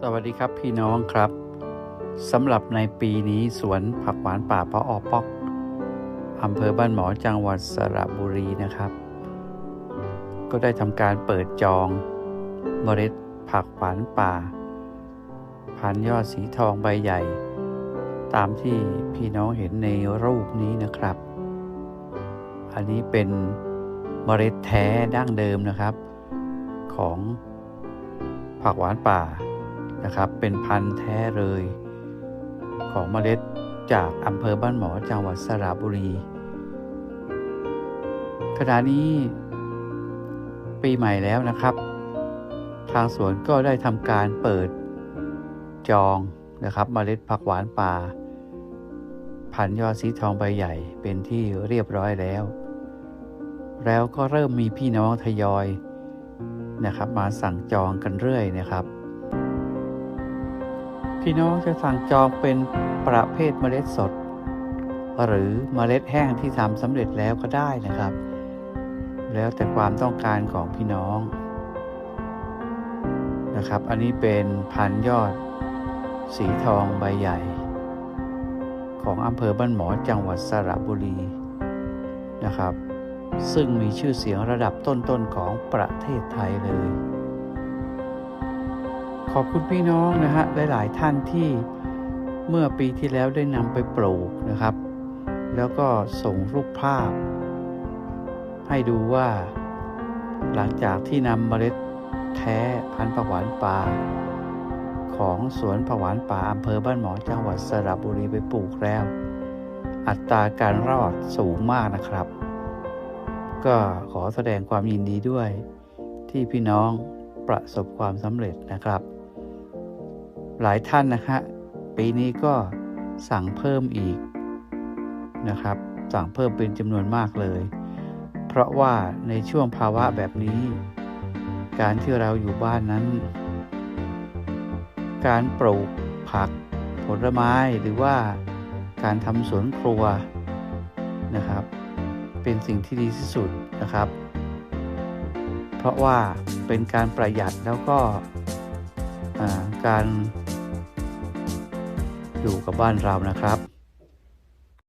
สวัสดีครับพี่น้องครับสำหรับในปีนี้สวนผักหวานป่าพระออปอกอำเภอบ้านหมอจังหวัดสระบุรีนะครับ ก็ได้ทำการเปิดจองเมล็ดผักหวานป่า พันยอดสีทองใบใหญ่ ตามที่พี่น้องเห็นในรูปนี้นะครับ อันนี้เป็นเมล็ดแท้ดั้งเดิมนะครับ ของผักหวานป่า นะครับ เป็นพันธุ์แท้เลย ของเมล็ดจากอำเภอบ้านหมอจังหวัดสระบุรี ขณะนี้ปีใหม่แล้วนะครับ ทางสวนก็ได้ทำการเปิดจองนะครับเมล็ดผักหวานป่า พันยอดสีทองใบใหญ่เป็นที่เรียบร้อยแล้ว แล้วก็เริ่มมีพี่น้องทยอยนะครับ มาสั่งจองกันเรื่อยนะครับ พี่น้องจะสั่งจองเป็นประเภทเมล็ดสด หรือเมล็ดแห้งที่ทำสำเร็จแล้วก็ได้นะครับ แล้วแต่ความต้องการของพี่น้องนะครับ อันนี้เป็นพันยอด สีทองใบใหญ่ ของอำเภอบ้านหมอจังหวัดสระบุรีนะครับ ซึ่งมีชื่อเสียงระดับต้นๆของประเทศไทยเลย ขอบคุณพี่น้องนะฮะหลายๆท่านที่เมื่อปีที่แล้วได้นำไปปลูกนะครับ แล้วก็ส่งรูปภาพ ให้ดูว่า หลังจากที่นำเมล็ดแท้พันธุ์ผักหวานป่าของสวนผักหวานป่าอำเภอบ้านหมอจังหวัดสระบุรีไปปลูกแล้ว อัตราการรอดสูงมากนะครับ ก็ขอแสดงความยินดีด้วยที่พี่น้องประสบความสำเร็จนะครับ หลายท่านนะฮะปีนี้ก็สั่งเพิ่มอีกนะครับ สั่งเพิ่มเป็นจำนวนมากเลย เพราะว่าในช่วงภาวะแบบนี้ การที่เราอยู่บ้านนั้น การปลูกผักผลไม้หรือว่าการทำสวนครัวนะครับ เป็นสิ่งที่ดีที่สุดนะครับ เพราะว่าเป็นการประหยัดแล้วก็การ อยู่กับบ้านเรานะครับ